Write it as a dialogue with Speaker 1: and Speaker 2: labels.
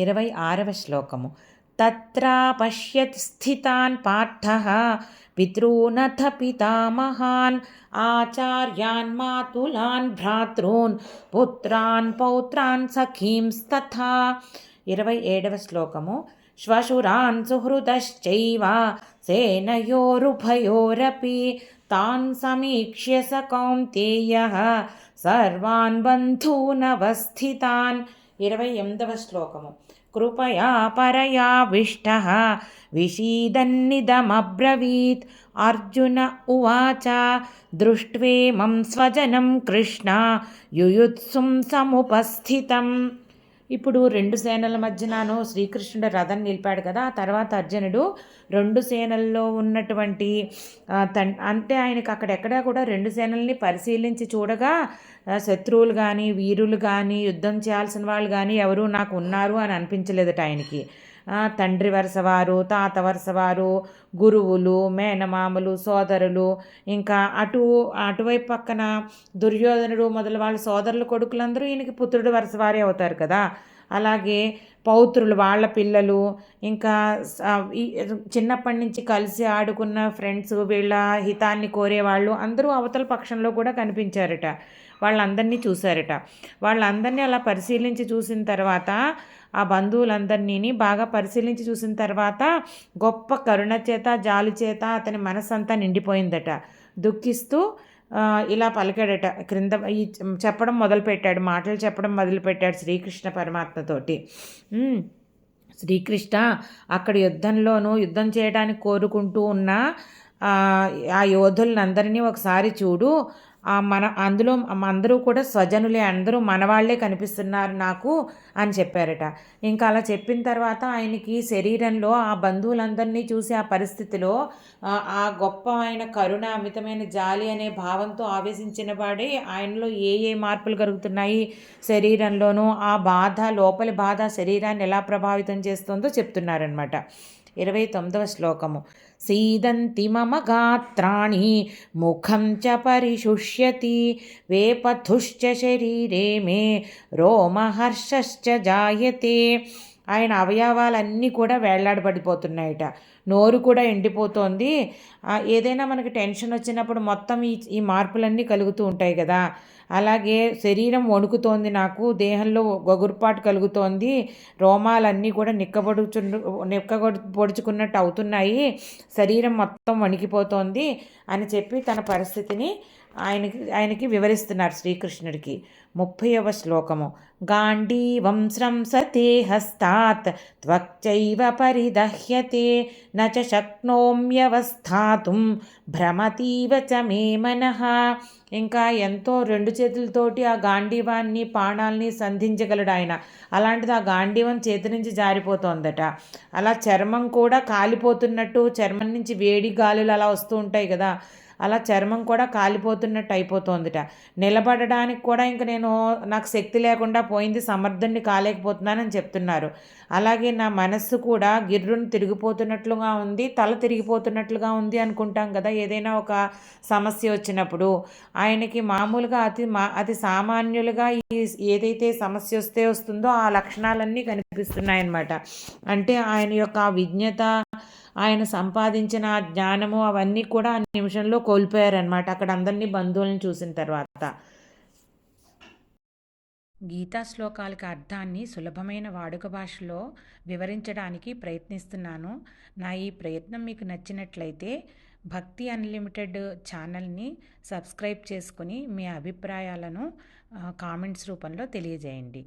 Speaker 1: इरवै आरवश्लोकं तत्रा पश्यत् स्थितान् पाठः पितॄनथ पितामहान् आचार्यान् मातुलान् भ्रातॄन् पुत्रान् पौत्रान् सखींस्तथा इरवै एडवश्लोकमु श्वशुरान् सुहृदश्चैव सेनयोरुभयोरपि तान् समीक्ष्य स कौन्तेयः सर्वान् बन्धूनवस्थितान् ఇరవై ఎనిమిదవ శ్లోకము. కృపయా పరయావిష్ట విషీదన్నిదమబ్రవీత్. అర్జున ఉవాచ దృష్ట్వేమం స్వజనం కృష్ణ యుయుత్సుం సముపస్థితం. ఇప్పుడు రెండు సేనల మధ్యనను శ్రీకృష్ణుడు రథం నిలిపాడు కదా ఆ తర్వాత అర్జునుడు రెండు సేనల్లో ఉన్నటువంటి అంటే ఆయనకు అక్కడెక్కడా కూడా రెండు సేనల్ని పరిశీలించి చూడగా శత్రువులు కానీ వీరులు కానీ యుద్ధం చేయాల్సిన వాళ్ళు కానీ ఎవరు నాకు ఉన్నారు అని అనిపించలేదట ఆయనకి. తండ్రి వరుసవారు తాత వరుసవారు గురువులు మేనమామలు సోదరులు ఇంకా అటు అటువైపు పక్కన దుర్యోధనుడు మొదలు వాళ్ళ సోదరుల కొడుకులందరూ ఈయనకి పుత్రుడు వరుసవారే అవుతారు కదా. అలాగే పౌత్రులు వాళ్ళ పిల్లలు ఇంకా చిన్నప్పటి నుంచి కలిసి ఆడుకున్న ఫ్రెండ్స్ వీళ్ళ హితాన్ని కోరేవాళ్ళు అందరూ అవతల పక్షంలో కూడా కనిపించారట. వాళ్ళందరినీ చూశారట. వాళ్ళందరినీ అలా పరిశీలించి చూసిన తర్వాత ఆ బంధువులందరినీ బాగా పరిశీలించి చూసిన తర్వాత గొప్ప కరుణ చేత జాలి చేత అతని మనసంతా నిండిపోయిందట. దుఃఖిస్తూ ఇలా పలికాడట. క్రింద ఈ చెప్పడం మొదలుపెట్టాడు. మాటలు చెప్పడం మొదలుపెట్టాడు శ్రీకృష్ణ పరమాత్మతోటి. శ్రీకృష్ణ అక్కడ యుద్ధంలోనూ యుద్ధం చేయడానికి కోరుకుంటూ ఉన్న ఆ యోధులందరినీ ఒకసారి చూడు. మన అందులో అందరూ కూడా స్వజనులే అందరూ మనవాళ్ళే కనిపిస్తున్నారు నాకు అని చెప్పారట. ఇంకా అలా చెప్పిన తర్వాత ఆయనకి శరీరంలో ఆ బంధువులందరినీ చూసి ఆ పరిస్థితిలో ఆ గొప్ప ఆయన కరుణ అమితమైన జాలి అనే భావంతో ఆవేశించిన వాడే ఆయనలో ఏ ఏ మార్పులు కలుగుతున్నాయి శరీరంలోనూ ఆ బాధ లోపలి బాధ శరీరాన్ని ఎలా ప్రభావితం చేస్తుందో చెప్తున్నారనమాట ఇరవై తొమ్మిదవ శ్లోకము. సీదంతి మమ గాత్రాణి ముఖం చ పరిశుష్యతి వేపథుశ్చ శరీరే మే రోమహర్షశ్చ జాయతే. ఆయన అవయవాలన్నీ కూడా వేళ్ళాడబడిపోతున్నాయట. నోరు కూడా ఎండిపోతోంది. ఏదైనా మనకి టెన్షన్ వచ్చినప్పుడు మొత్తం ఈ ఈ మార్పులన్నీ కలుగుతూ ఉంటాయి కదా. అలాగే శరీరం వణుకుతోంది నాకు దేహంలో గొగురుపాటు కలుగుతోంది రోమాలన్నీ కూడా నిక్కబడుచు నిక్కబడు పొడుచుకున్నట్టు అవుతున్నాయి శరీరం మొత్తం వణికిపోతోంది అని చెప్పి తన పరిస్థితిని ఆయనకి ఆయనకి వివరిస్తున్నారు శ్రీకృష్ణుడికి. ముప్పైవ శ్లోకము. గాంధీవం స్రంసతే హస్తాత్ త్వక్చైవ పరిదహ్యతే నచ శక్నోమ్యవస్థాతుం భ్రమతీవ చ మే మనః ఇంకా ఎంతో రెండు చేతులతోటి ఆ గాంధీవాన్ని పాణాల్ని సంధించగలడు ఆయన. అలాంటిది ఆ గాంధీవం చేతి నుంచి జారిపోతోందట. అలా చర్మం కూడా కాలిపోతున్నట్టు చర్మం నుంచి వేడి గాలులు అలా వస్తూ ఉంటాయి కదా. అలా చర్మం కూడా కాలిపోతున్నట్టు అయిపోతుందిట. నిలబడడానికి కూడా ఇంక నేను నాకు శక్తి లేకుండా పోయింది సమర్థుణ్ణి కాలేకపోతున్నానని చెప్తున్నారు. అలాగే నా మనస్సు కూడా గిర్రును తిరిగిపోతున్నట్లుగా ఉంది తల తిరిగిపోతున్నట్లుగా ఉంది అనుకుంటాం కదా ఏదైనా ఒక సమస్య వచ్చినప్పుడు. ఆయనకి మామూలుగా అతి మా అతి సామాన్యులుగా ఈ ఏదైతే సమస్య వస్తే వస్తుందో ఆ లక్షణాలన్నీ కనిపిస్తున్నాయన్నమాట. అంటే ఆయన యొక్క విజ్ఞత ఆయన సంపాదించిన జ్ఞానము అవన్నీ కూడా ఆ నిమిషంలో కోల్పోయారనమాట అక్కడ అందరినీ బంధువులను చూసిన తర్వాత. గీతా శ్లోకాలకి అర్థాన్ని సులభమైన వాడుక భాషలో వివరించడానికి ప్రయత్నిస్తున్నాను. నా ఈ ప్రయత్నం మీకు నచ్చినట్లయితే భక్తి అన్లిమిటెడ్ ఛానల్ని సబ్స్క్రైబ్ చేసుకుని మీ అభిప్రాయాలను కామెంట్స్ రూపంలో తెలియజేయండి.